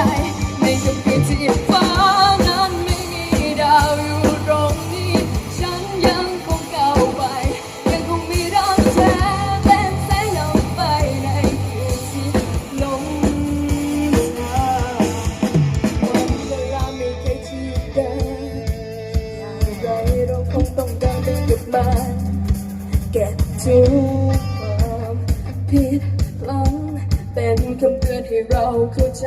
ใจในทุกทีที่ฟ้านั้นไม่มีดาวอยู่ตรงนี้ ฉันยังคงก้าวไป ยังคงมีรักแท้เป็นแสงนำไปในคืนที่ลงทางวันเวลาไม่เคยที่เดินอย่างไรเราคงต้องเดินไปกับมันเก็บทุกความผิดหวังเป็นคำเตือนให้เราเข้าใจ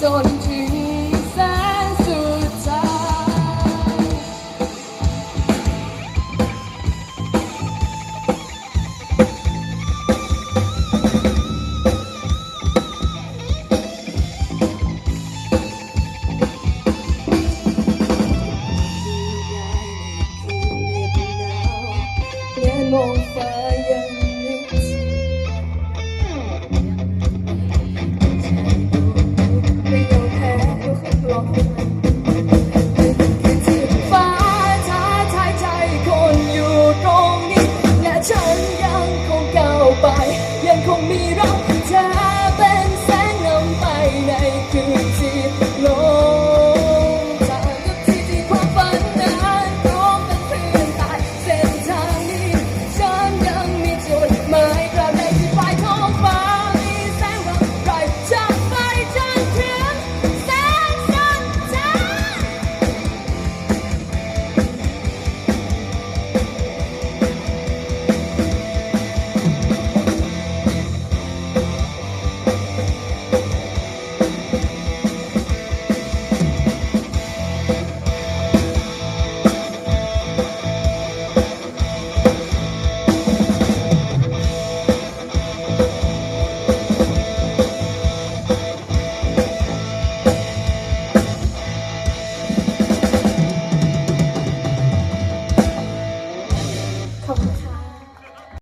sol.